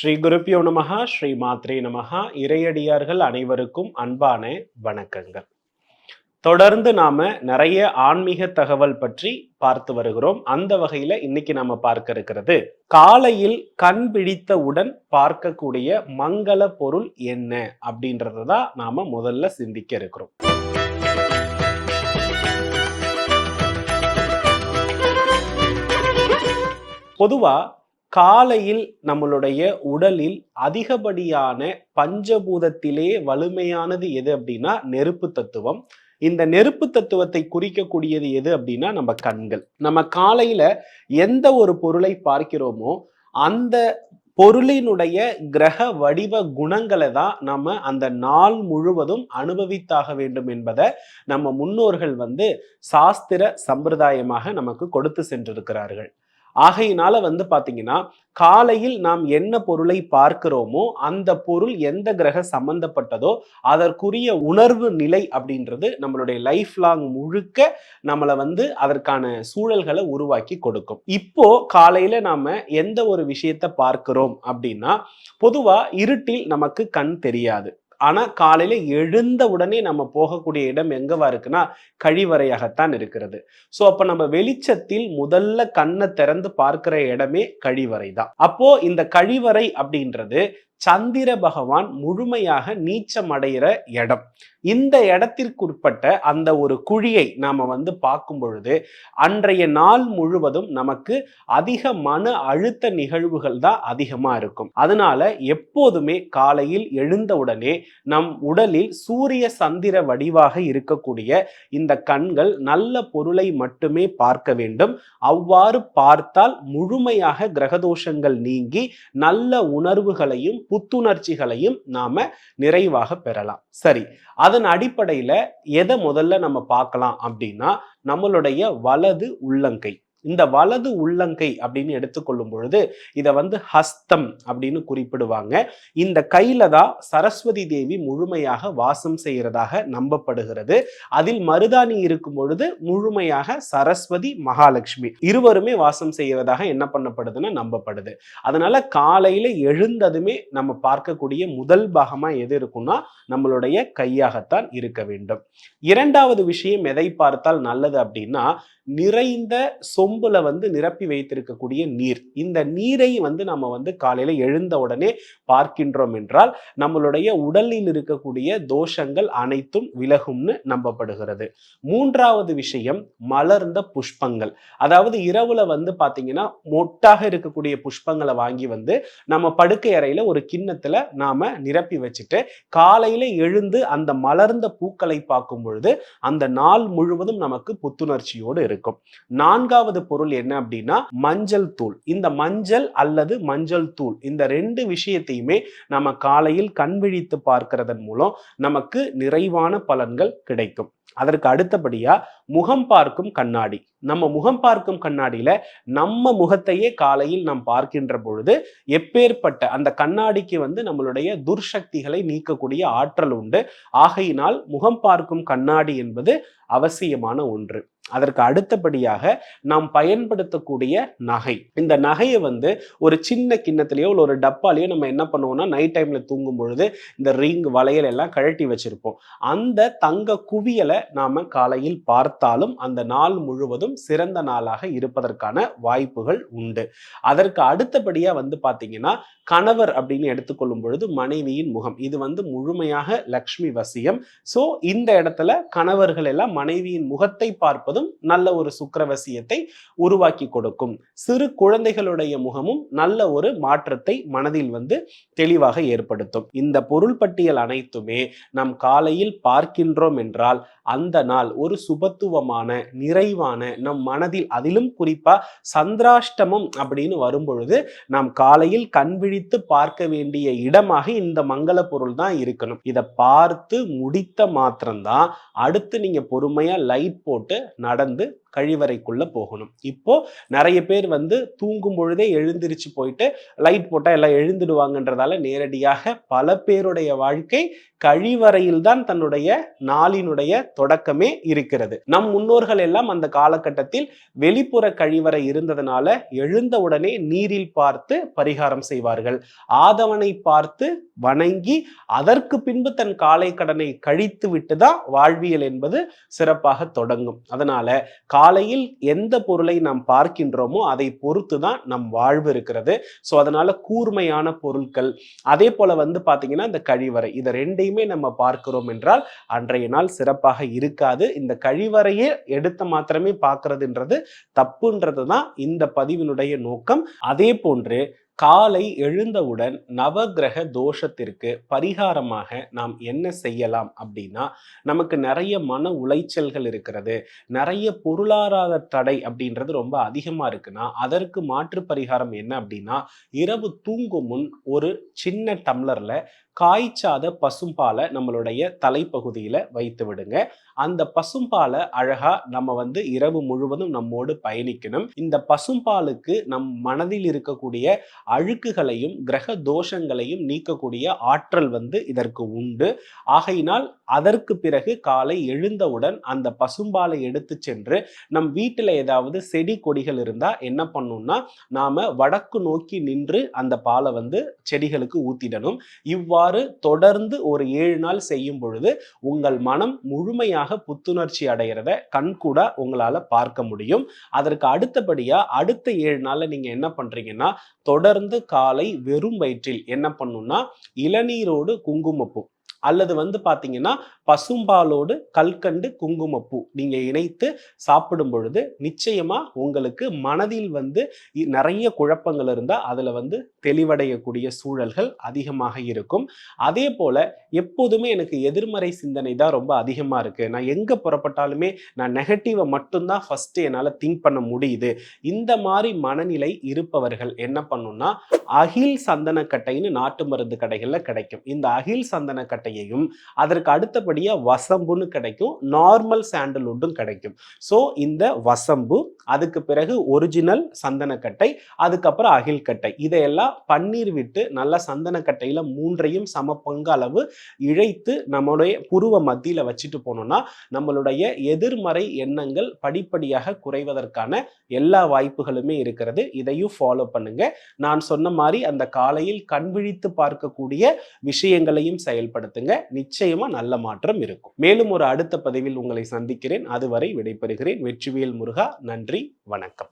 ஸ்ரீ குருப்பியோ நமகா ஸ்ரீ மாத்ரே நமகா இறையடியார்கள் அனைவருக்கும் அன்பான வணக்கங்கள். தொடர்ந்து நாம நிறைய ஆன்மீக தகவல் பற்றி பார்த்து வருகிறோம். அந்த வகையில இன்னைக்கு நாம பார்க்க இருக்கிறது காலையில் கண் பிடித்தவுடன் பார்க்கக்கூடிய மங்கள பொருள் என்ன அப்படின்றத தான் நாம முதல்ல சிந்திக்க இருக்கிறோம். பொதுவா காலையில் நம்மளுடைய உடலில் அதிகப்படியான பஞ்சபூதத்திலே வலிமையானது எது அப்படின்னா நெருப்பு தத்துவம். இந்த நெருப்பு தத்துவத்தை குறிக்கக்கூடியது எது அப்படின்னா நம்ம கண்கள். நம்ம காலையில எந்த ஒரு பொருளை பார்க்கிறோமோ அந்த பொருளினுடைய கிரக வடிவ குணங்களை தான் நம்ம அந்த நாள் முழுவதும் அனுபவித்தாக வேண்டும் என்பதை நம்ம முன்னோர்கள் வந்து சாஸ்திர சம்பிரதாயமாக நமக்கு கொடுத்து சென்றிருக்கிறார்கள். ஆகையினால வந்து பார்த்தீங்கன்னா காலையில் நாம் என்ன பொருளை பார்க்கிறோமோ அந்த பொருள் எந்த கிரக சம்பந்தப்பட்டதோ அதற்குரிய உணர்வு நிலை அப்படின்றது நம்மளுடைய லைஃப் லாங் முழுக்க நம்மளை வந்து அதற்கான சூழல்களை உருவாக்கி கொடுக்கும். இப்போ காலையில நாம எந்த ஒரு விஷயத்த பார்க்கிறோம் அப்படின்னா பொதுவா இருட்டில் நமக்கு கண் தெரியாது. ஆனா காலையில எழுந்த உடனே நம்ம போகக்கூடிய இடம் எங்கவா இருக்குன்னா கழிவறையாகத்தான் இருக்கிறது. சோ அப்ப நம்ம வெளிச்சத்தில் முதல்ல கண்ணை திறந்து பார்க்கிற இடமே கழிவறை தான் அப்போ இந்த கழிவறை அப்படின்றது சந்திர பகவான் முழுமையாக நீச்சம் அடைகிற இடம். இந்த இடத்திற்குட்பட்ட அந்த ஒரு குழியை நாம் வந்து பார்க்கும் பொழுது அன்றைய நாள் முழுவதும் நமக்கு அதிக மன அழுத்த நிகழ்வுகள் தான் அதிகமாக இருக்கும். அதனால எப்போதுமே காலையில் எழுந்தவுடனே நம் உடலில் சூரிய சந்திர வடிவாக இருக்கக்கூடிய இந்த கண்கள் நல்ல பொருளை மட்டுமே பார்க்க வேண்டும். அவ்வாறு பார்த்தால் முழுமையாக கிரகதோஷங்கள் நீங்கி நல்ல உணர்வுகளையும் புத்துணர்ச்சிகளையும் நாம நிறைவாக பெறலாம். சரி அதன் அடிப்படையில எதை முதல்ல நம்ம பார்க்கலாம் அப்படின்னா நம்மளுடைய வலது உள்ளங்கை. இந்த வலது உள்ளங்கை அப்படின்னு எடுத்துக்கொள்ளும் பொழுது இதை வந்து ஹஸ்தம் அப்படின்னு குறிப்பிடுவாங்க. இந்த கையில தான் சரஸ்வதி தேவி முழுமையாக வாசம் செய்கிறதாக நம்பப்படுகிறது. அதில் மருதாணி இருக்கும் பொழுது முழுமையாக சரஸ்வதி மகாலட்சுமி இருவருமே வாசம் செய்கிறதாக என்ன பண்ணப்படுதுன்னு நம்பப்படுது. அதனால காலையில எழுந்ததுமே நம்ம பார்க்கக்கூடிய முதல் பாகமா எது இருக்கும்னா நம்மளுடைய கையாகத்தான் இருக்க வேண்டும். இரண்டாவது விஷயம் எதை பார்த்தால் நல்லது அப்படின்னா நிறைந்த சொம்புல வந்து நிரப்பி வைத்திருக்கக்கூடிய நீர். இந்த நீரை வந்து நம்ம வந்து காலையில எழுந்த உடனே பார்க்கின்றோம் என்றால் நம்மளுடைய உடலில் இருக்கக்கூடிய தோஷங்கள் அனைத்தும் விலகும்னு நம்பப்படுகிறது. மூன்றாவது விஷயம் மலர்ந்த புஷ்பங்கள். அதாவது இரவுல வந்து பாத்தீங்கன்னா மொட்டாக இருக்கக்கூடிய புஷ்பங்களை வாங்கி வந்து நம்ம படுக்கை அறையில ஒரு கிண்ணத்துல நாம நிரப்பி வச்சுட்டு காலையில எழுந்து அந்த மலர்ந்த பூக்களை பார்க்கும் பொழுது அந்த நாள் முழுவதும் நமக்கு புத்துணர்ச்சியோடு இருக்கும். நான்காவது பொருள் என்ன அப்படின்னா மஞ்சள் தூள். இந்த மஞ்சள் அல்லது மஞ்சள் தூள் இந்த ரெண்டு விஷயத்தையுமே நம்ம காலையில் கண் விழித்து பார்க்கிறதன் மூலம் நமக்கு நிறைவான பலன்கள் கிடைக்கும். அதற்கு அடுத்தபடியா முகம் பார்க்கும் கண்ணாடி. நம்ம முகம் பார்க்கும் கண்ணாடியில நம்ம முகத்தையே காலையில் நாம் பார்க்கின்ற பொழுது எப்பேற்பட்ட அந்த கண்ணாடிக்கு வந்து நம்மளுடைய துர்சக்திகளை நீக்கக்கூடிய ஆற்றல் உண்டு. ஆகையினால் முகம் பார்க்கும் கண்ணாடி என்பது அவசியமான ஒன்று. அதற்கு அடுத்தபடியாக நாம் பயன்படுத்தக்கூடிய நகை. இந்த நகையை வந்து ஒரு சின்ன கிண்ணத்திலேயோ இல்லை ஒரு டப்பாலேயோ நம்ம என்ன பண்ணுவோம்னா நைட் டைம்ல தூங்கும் பொழுது இந்த ரிங் வளையல் எல்லாம் கழட்டி வச்சிருப்போம். அந்த தங்க குவியலை நாம காலையில் பார்த்தாலும் அந்த நாள் முழுவதும் சிறந்த நாளாக இருப்பதற்கான வாய்ப்புகள் உண்டு. அதற்கு அடுத்தபடியாக வந்து பார்த்தீங்கன்னா கணவர் அப்படின்னு எடுத்துக்கொள்ளும் பொழுது மனைவியின் முகம். இது வந்து முழுமையாக லக்ஷ்மி வசியம். ஸோ இந்த இடத்துல கணவர்கள் எல்லாம் மனைவியின் முகத்தை பார்ப்பதும் நல்ல ஒரு சுக்கரவசியத்தை உருவாக்கி கொடுக்கும். சிறு குழந்தைகளுடைய முகமும் நல்ல ஒரு மாற்றத்தை மனதில் வந்து தெளிவாக ஏற்படுத்தும். இந்த பொருள் பட்டியல் அனைத்துமே நம் காலையில் பார்க்கின்றோம் என்றால் அந்த நாள் ஒரு சுபத்துவமான நிறைவான நம் மனதில் அதிலும் குறிப்பா சந்திராஷ்டமம் அப்படின்னு வரும்பொழுது நாம் காலையில் கண் விழித்து பார்க்க வேண்டிய இடமாக இந்த மங்கள பொருள் தான் இருக்கணும். இதை பார்த்து முடித்த மாத்திரம்தான் அடுத்து நீங்க பொறுமையா லைட் போட்டு நடந்து கழிவறைக்குள்ள போகணும். இப்போ நிறைய பேர் வந்து தூங்கும் பொழுதே எழுந்திருச்சு போயிட்டு லைட் போட்டால் எல்லாம் எழுந்துடுவாங்கன்றதால நேரடியாக பல பேருடைய வாழ்க்கை கழிவறையில் தான் தன்னுடைய நாளினுடைய தொடக்கமே இருக்கிறது. நம் முன்னோர்கள் எல்லாம் அந்த காலகட்டத்தில் வெளிப்புற கழிவறை இருந்ததுனால எழுந்தவுடனே நீரில் பார்த்து பரிகாரம் செய்வார்கள். ஆதவனை பார்த்து வணங்கி அதற்கு பின்பு தன் காலை கடனை கழித்து விட்டு தான் வாழ்வியல் என்பது சிறப்பாக தொடங்கும். அதனால காலையில் எந்த பொருளை நாம் பார்க்கின்றோமோ அதை பொறுத்து தான் நம் வாழ்வு இருக்கிறது. ஸோ அதனால கூர்மையான பொருட்கள் அதே போல வந்து பார்த்தீங்கன்னா இந்த கழிவறை இதை ரெண்டையுமே நம்ம பார்க்கிறோம் என்றால் அன்றைய நாள் சிறப்பாக இருக்காது. இந்த கழிவறையே எடுத்த மாத்திரமே பார்க்கறதுன்றது தப்புன்றது தான் இந்த பதிவினுடைய நோக்கம். அதே போன்று காலை எழுந்தவுடன் நவகிரக தோஷத்திற்கு பரிகாரமாக நாம் என்ன செய்யலாம் அப்படின்னா நமக்கு நிறைய மன உளைச்சல்கள் இருக்கிறது நிறைய பொருளாதார தடை அப்படின்றது ரொம்ப அதிகமாக இருக்குன்னா அதற்கு மாற்று பரிகாரம் என்ன அப்படின்னா இரவு தூங்கும் முன் ஒரு சின்ன டம்ளரில் காய்ச்சாத பசும்பாலை நம்மளுடைய தலைப்பகுதியில் வைத்து விடுங்க. அந்த பசும்பாலை அழகா நம்ம வந்து இரவு முழுவதும் நம்மோடு பயணிக்கணும். இந்த பசும்பாலுக்கு நம் மனதில் இருக்கக்கூடிய அழுக்குகளையும் கிரக தோஷங்களையும் நீக்கக்கூடிய ஆற்றல் வந்து இதற்கு உண்டு. ஆகையினால் அதற்கு பிறகு காலை எழுந்தவுடன் அந்த பசும்பாலை எடுத்து சென்று நம் வீட்டில் ஏதாவது செடி கொடிகள் இருந்தால் என்ன பண்ணும்னா நாம் வடக்கு நோக்கி நின்று அந்த பாலை வந்து செடிகளுக்கு ஊத்திடணும். இவ்வாறு தொடர்ந்து ஒரு ஏழு நாள் செய்யும் பொழுது உங்கள் மனம் முழுமையாக புத்துணர்ச்சி அடைகிறத கண்கூட உங்களால் பார்க்க முடியும். அதற்கு அடுத்தபடியாக அடுத்த ஏழு நாளில் நீங்கள் என்ன பண்ணுறீங்கன்னா தொடர்ந்து காலை வெறும் வயிற்றில் என்ன பண்ணுன்னா இளநீரோடு குங்குமப்பூ அல்லது வந்து பார்த்தீங்கன்னா பசும்பாலோடு கல்கண்டு குங்குமப்பூ நீங்கள் இணைத்து சாப்பிடும் பொழுது நிச்சயமாக உங்களுக்கு மனதில் வந்து நிறைய குழப்பங்கள் இருந்தால் அதில் வந்து தெளிவடையக்கூடிய சூழல்கள் அதிகமாக இருக்கும். அதே போல் எப்போதுமே எனக்கு எதிர்மறை சிந்தனை தான் ரொம்ப அதிகமாக இருக்குது நான் எங்கே புறப்பட்டாலுமே நான் நெகட்டிவை மட்டும்தான் ஃபஸ்ட்டு என்னால் திங்க் பண்ண முடியுது. இந்த மாதிரி மனநிலை இருப்பவர்கள் என்ன பண்ணும்னா அகில் சந்தனக்கட்டைன்னு நாட்டு மருந்து கடைகளில் கிடைக்கும். இந்த அகில் சந்தனக்கட்டையையும் அதற்கு அடுத்தபடியா வசம்புன்னு கிடைக்கும் நார்மல் சாண்டல்வுட்டும் கிடைக்கும். ஸோ இந்த வசம்பு அதுக்கு பிறகு ஒரிஜினல் சந்தனக்கட்டை அதுக்கப்புறம் அகில்கட்டை. இதையெல்லாம் பன்னீர் விட்டு நல்லா சந்தனக்கட்டையில் மூன்றையும் சம பங்கு அளவு இழைத்து நம்மளுடைய புருவ மத்தியில் வச்சுட்டு போனோம்னா நம்மளுடைய எதிர்மறை எண்ணங்கள் படிப்படியாக குறைவதற்கான எல்லா வாய்ப்புகளுமே இருக்கிறது. இதையும் ஃபாலோ பண்ணுங்க. நான் சொன்ன மாதிரி அந்த காலையில் கண் விழித்து பார்க்கக்கூடிய விஷயங்களையும் செயல்படுத்துங்க நிச்சயமா நல்ல மாற்றம் மாற்றம் இருக்கும். மேலும் ஒரு அடுத்த பதிவில் உங்களை சந்திக்கிறேன். அதுவரை விடைபெறுகிறேன். வெற்றிவேல் முருகா நன்றி வணக்கம்.